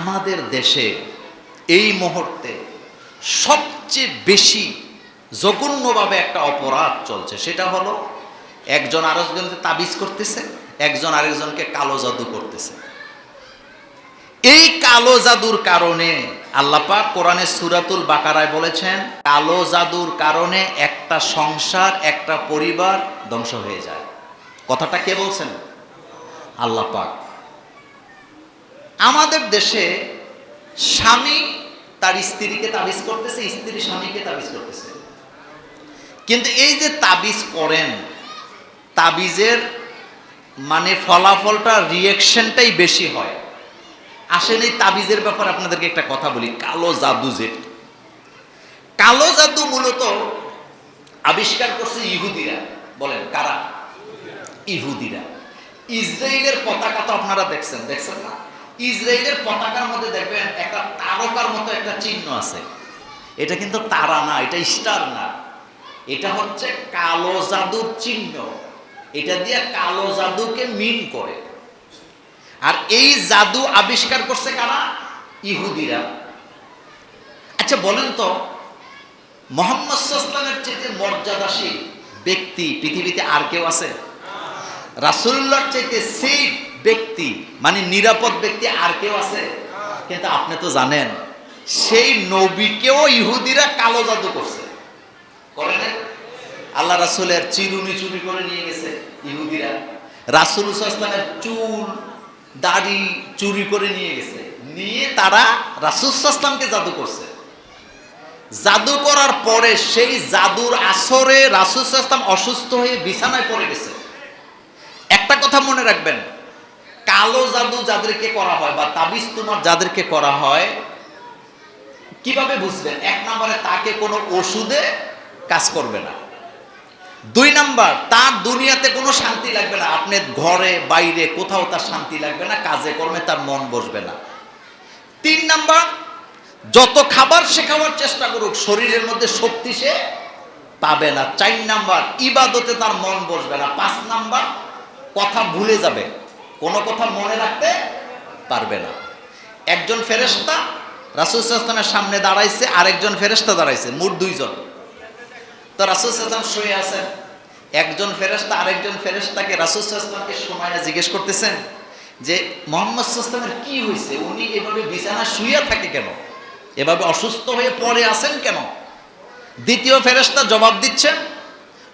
আমাদের দেশে এই মুহূর্তে সবচেয়ে বেশি জঘন্যভাবে একটা অপরাধ চলছে। সেটা হলো, একজন আরেকজনকে তাবিজ করতেছে, একজন আরেকজনকে কালো জাদু করতেছে। এই কালো জাদুর কারণে আল্লাপাক কোরআনে সুরাতুল বাকারায় বলেছেন, কালো জাদুর কারণে একটা সংসার, একটা পরিবার ধ্বংস হয়ে যায়। কথাটা কে বলছেন? আল্লাপাক আমাদের দেশে স্বামী তার স্ত্রীকে তাবিজ করতেছে, স্ত্রী স্বামীকে তাবিজ করতেছে। কিন্তু এই যে তাবিজ করেন, তাবিজের মানে ফলাফলটা রিয়েকশনটাই বেশি হয়। আসেন এই তাবিজের ব্যাপারে আপনাদেরকে একটা কথা বলি, কালো জাদু যে। কালো জাদু মূলত আবিষ্কার করছে ইহুদিরা। বলেন, কারা? ইহুদিরা। ইসরায়েলের পতাকা তো আপনারা দেখছেন দেখছেন না? ইসরায়েলের পতাকার মধ্যে দেখবেন একটা তারকার মতো একটা চিহ্ন আছে। এটা কিন্তু তারা না, এটা স্টার না। এটা হচ্ছে কালো জাদুর চিহ্ন। এটা দিয়ে কালো জাদুকে মিন করে। আর এই জাদু আবিষ্কার করছে কারা? ইহুদিরা। আচ্ছা বলেন তো, মোহাম্মদ সাল্লামের চেয়ে মর্যাদাশীল ব্যক্তি পৃথিবীতে আর কেউ আছে? রাসুল্লাহর চাইতে সেই ব্যক্তি মানে নিরাপদ ব্যক্তি আর কেউ আছে? কিন্তু আপনি তো জানেন, সেই নবীকেও ইহুদিরা কালো জাদু করছে। করে আল্লাহ রাসুলের চিরুনি চুরি করে নিয়ে গেছে ইহুদিরা। রাসুল ইসলামের চুল, দাড়ি চুরি করে নিয়ে গেছে। নিয়ে তারা রাসুল ইসলামকে জাদু করছে। জাদু করার পরে সেই জাদুর আসরে রাসুল ইসলাম অসুস্থ হয়ে বিছানায় পড়ে গেছে। একটা কথা মনে রাখবেন কালো জাদু যাদেরকে করা হয় বা তাবিজ তোমার যাদেরকে করা হয়, কীভাবে বুঝবেন? এক নম্বরে তাকে কোনো ওষুধে কাজ করবে না। দুই নাম্বার, তার দুনিয়াতে কোনো শান্তি লাগবে না। আপনি ঘরে, বাইরে কোথাও তার শান্তি লাগবে না, কাজে কর্মে তার মন বসবে না। তিন নাম্বার, যত খাবার সে খাওয়ার চেষ্টা করুক, শরীরের মধ্যে শক্তি সে পাবে না। চার নাম্বার, ইবাদতে তার মন বসবে না। পাঁচ নাম্বার, কথা ভুলে যাবে। কোনো কথা মনে রাখতে পারবে না। একজন ফেরেস্তা রাসুল ইসলামের সামনে দাঁড়াইছে, আরেকজন ফেরেস্তা দাঁড়াইছে, মোট দুইজন। তো রাসুল ইসলাম শুয়ে আছেন। একজন ফেরেস্তা আরেকজন ফেরেস্তাকে রাসুল ইসলামকে সময় জিজ্ঞেস করতেছেন যে, মোহাম্মদ ইসলামের কি হয়েছে উনি এভাবে বিছানা শুয়ে থাকে কেন? এভাবে অসুস্থ হয়ে পড়ে আছেন কেন? দ্বিতীয় ফেরেস্তা জবাব দিচ্ছেন,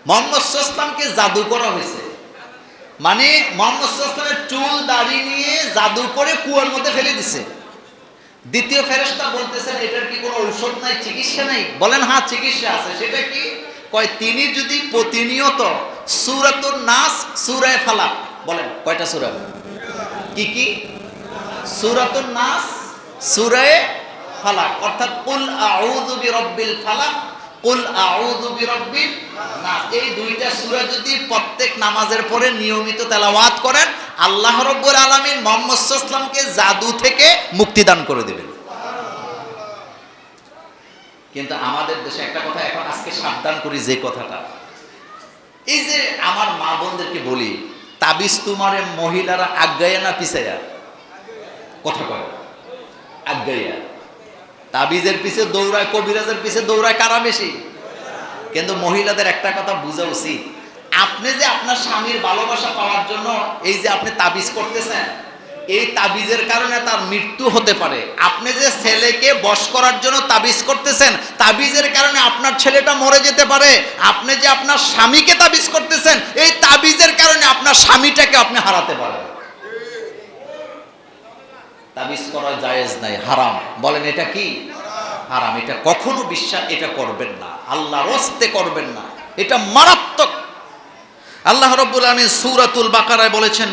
মোহাম্মদ ইসলামকে জাদু করা হয়েছে মানে মোহাম্মদ চুল, দাড়ি নিয়ে জাদু করে কুয়ার মধ্যে ফেলে দিছে। দ্বিতীয় ফেরেস্তা বলতেছেন, এটার কি কোনো ঔষধ নাই, চিকিৎসা নাই? বলেন হ্যাঁ চিকিৎসা আছে। সেটা কি? কয়, তিনি যদি প্রতিনিয়ত সুরাতুর নাস, সুরায় ফালাক। বলেন, কয়টা সুরা? কি কি? সুরাতুর নাস, সুরায় ফালাক। অর্থাৎ, কুল আউযু বিরাব্বিল ফালাক কুল নাস। এই দুইটা সূরা যদি প্রত্যেক নামাজের পরে নিয়মিত তেলাওয়াত করেন থেকে করে দেবেন। কিন্তু আমাদের দেশে একটা কথা, এখন আজকে সাবধান করি যে কথাটা। এই যে আমার মা বোনদেরকে বলি, তাবিজ তোমারে মহিলারা আজ্ঞাইয়া না পিছাইয়া? কথা কয় আজ্ঞাইয়া তাবিজের পিছে দৌড়ায়, কবিরাজের পিছে দৌড়ায় কারা বেশি? কিন্তু মহিলাদের একটা কথা বোঝা উচিত। আপনি যে আপনার স্বামীর ভালোবাসা পাওয়ার জন্য এই যে আপনি তাবিজ করতেছেন, এই তাবিজের কারণে তার মৃত্যু হতে পারে। আপনি যে ছেলেকে বশ করার জন্য তাবিজ করতেছেন, তাবিজের কারণে আপনার ছেলেটা মরে যেতে পারে। আপনি যে আপনার স্বামীকে তাবিজ করতেছেন, এই তাবিজের কারণে আপনার স্বামীটাকে আপনি হারাতে পারেন। তাবিজ করা জায়েজ নাই, হারাম। বলেন, এটা কি? হারাম। এটা কখনো বিশ্বাস, এটা করবেন না। আল্লাহ রস্তে করবেন না। এটা মারাত্মক। আল্লাহ রব্বুল আলমিন সুরাতুল বাকারায় বলেছেন,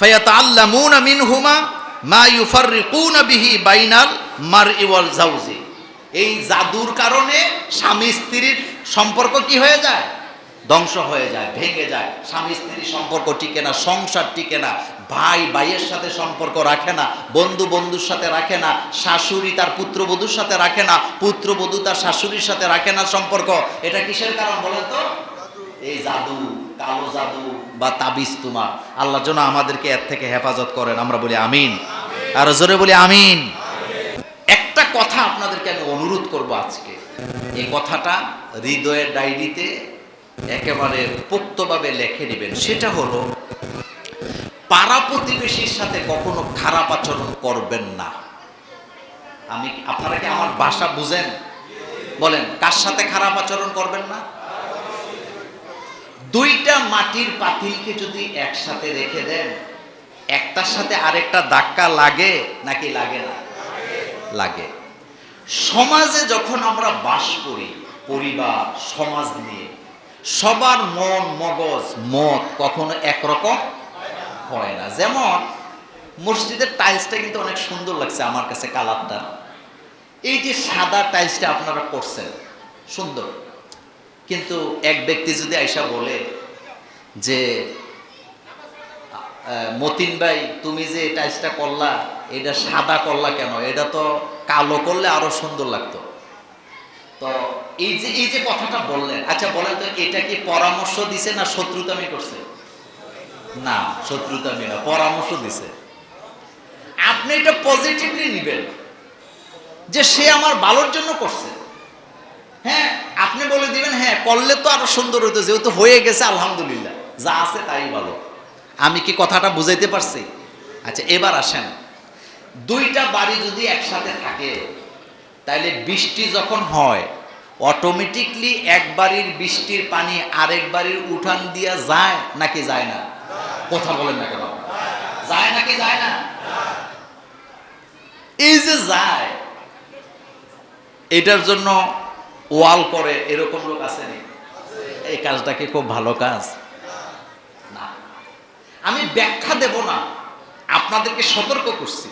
ফায়াতাআল্লামুনা মিনহুমা মা ইউফাররিকুনা বিহি বাইনাল মারই ওয়াল জাউজি। এই জাদুর কারণে স্বামী স্ত্রীর সম্পর্ক কি হয়ে যায়? ধ্বংস হয়ে যায়, ভেঙে যায়। স্বামী স্ত্রীর সম্পর্ক টিকে না, সংসার টিকে না, ভাই ভাইয়ের সাথে সম্পর্ক রাখে না, বন্ধু বন্ধুর সাথে রাখে না, শাশুড়ি তার পুত্রবধূর সাথে রাখে না, পুত্রবধূ তার শাশুড়ির সাথে রাখে না সম্পর্ক। এটা কিসের কারণ বলেন তো? এই জাদু, কালো জাদু বা তাবিজ তোমার। আল্লাহ যেন আমাদেরকে এর থেকে হেফাজত করেন, আমরা বলি আমিন। আর জোরে বলি আমিন। একটা কথা আপনাদেরকে আমি অনুরোধ করব আজকে। এই কথাটা হৃদয়ের ডায়েরিতে একেবারে পোক্তভাবে লেখে নেবেন। সেটা হলো, পাড়া প্রতিবেশীর সাথে কখনো খারাপ আচরণ করবেন না। আমি, আপনারা কি আমার ভাষা বুঝেন? বলেন, কার সাথে খারাপ আচরণ করবেন না? দুইটা মাটির পাতিলকে যদি একসাথে রেখে দেন, একটার সাথে আরেকটা ধাক্কা লাগে নাকি লাগে না? লাগে। সমাজে যখন আমরা বাস করি, পরিবার, সমাজ নিয়ে সবার মন মগজ মত কখনো একরকম হয় না। যেমন মসজিদের টাইলসটা কিন্তু অনেক সুন্দর লাগছে আমার কাছে কালারটা। এই যে সাদা টাইলসটা আপনারা করছেন, সুন্দর। কিন্তু এক ব্যক্তি যদি আইসা বলে যে মতিন ভাই, তুমি যে টাইলসটা করলা, এটা সাদা করলা কেন? এটা তো কালো করলে আরও সুন্দর লাগতো। তো এই যে এই যে কথাটা বললেন আচ্ছা বলেন তো, এটা কি পরামর্শ দিছে না শত্রুতামি করছে? না, শত্রুতামি না, পরামর্শ দিছে। আপনি এটা পজিটিভলি নেবেন যে সে আমার ভালোর জন্য করছে। হ্যাঁ আপনি বলে দিবেন হ্যাঁ করলে তো আরও সুন্দর হতো যেহেতু হয়ে গেছে, আলহামদুলিল্লাহ, যা আছে তাই ভালো। আমি কি কথাটা বুঝাইতে পারছি? আচ্ছা এবার আসেন। দুইটা বাড়ি যদি একসাথে থাকে তাহলে বৃষ্টি যখন হয় অটোমেটিকলি এক বাড়ির বৃষ্টির পানি আরেক বাড়ির উঠান দিয়া যায় নাকি যায় না? কথা বলেন না কেন? যায় নাকি যায় না? এই যে যায়, এটার জন্য ওয়াল করে, এরকম লোক আছে নি? এই কাজটা কি খুব ভালো কাজ? না। আমি ব্যাখ্যা দেব না, আপনাদেরকে সতর্ক করছি।